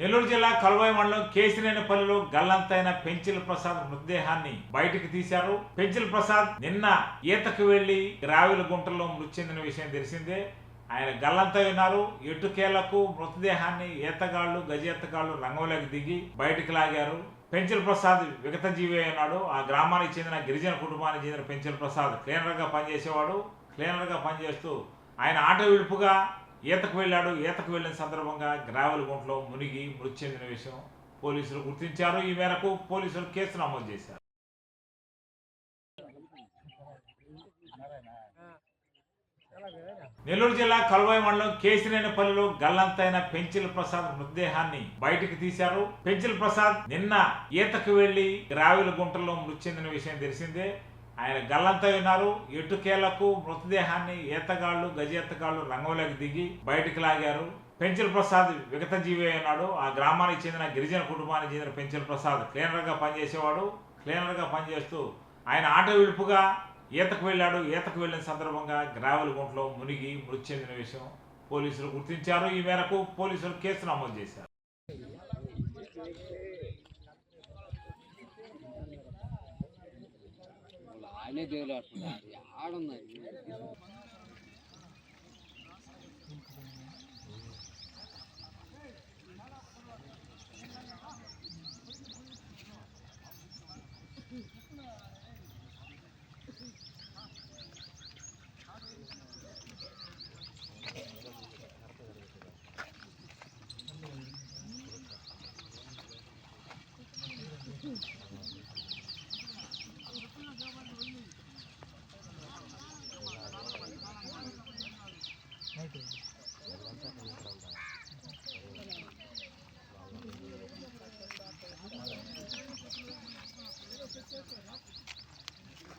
నెల్లూరు జిల్లా కల్వాయి మండలం కేసినేనిపల్లిలో గల్లంతైన పెంచిల్ ప్రసాద్ మృతదేహాన్ని బయటకు తీశారు. పెంచిల్ ప్రసాద్ నిన్న ఈతకు వెళ్ళి గ్రావిల గుంటలో మృతి చెందిన విషయం తెలిసిందే. ఆయన గల్లంతై ఉన్నారు. ఎటుకేళ్ళకు మృతదేహాన్ని ఈతగాళ్ళు గజేతగాళ్ళు రంగంలోకి దిగి బయటకు లాగారు. పెంచల్ ప్రసాద్ విగత జీవి అయి ఉన్నాడు. ఆ గ్రామానికి చెందిన గిరిజన కుటుంబానికి చెందిన పెంచల్ ప్రసాద్ క్లీనర్గా పనిచేసేవాడు. క్లీనర్గా పనిచేస్తూ ఆయన ఆట విడుపుగా ఈతకు వెళ్ళాడు. ఈతకు వెళ్ళిన సందర్భంగా గ్రావెల్ గుంటలో మునిగి మృతి చెందిన విషయం పోలీసులు గుర్తించారు. ఈ మేరకు పోలీసులు కేసు నమోదు చేశారు. నెల్లూరు జిల్లా కల్వాయి మండలం కేసినేనిపల్లిలో గల్లంతైన పెంచిల్ ప్రసాద్ మృతదేహాన్ని బయటకు తీశారు. పెంచిల్ ప్రసాద్ నిన్న ఈతకు వెళ్ళి గ్రావిల గుంటలో మృతి చెందిన విషయం తెలిసిందే. ఆయన గల్లంతా విన్నారు ఎటుకేలకు మృతదేహాన్ని ఈతగాళ్ళు గజేతగాళ్ళు రంగంలోకి దిగి బయటకు లాగారు. పెంచల్ ప్రసాద్ విగత జీవి అయినాడు ఆ గ్రామానికి చెందిన గిరిజన కుటుంబానికి చెందిన పెంచల్ ప్రసాద్ క్లీనర్గా పనిచేసేవాడు. క్లీనర్గా పనిచేస్తూ ఆయన ఆట విడుపుగా ఈతకు వెళ్ళాడు. ఈతకు వెళ్ళిన సందర్భంగా గ్రావెల్ గుంటలో మునిగి మృతి చెందిన విషయం పోలీసులు గుర్తించారు. ఈ మేరకు పోలీసులు కేసు నమోదు చేశారు. అనే దేవుడు ఆడుతున్నారు ఆడుందండి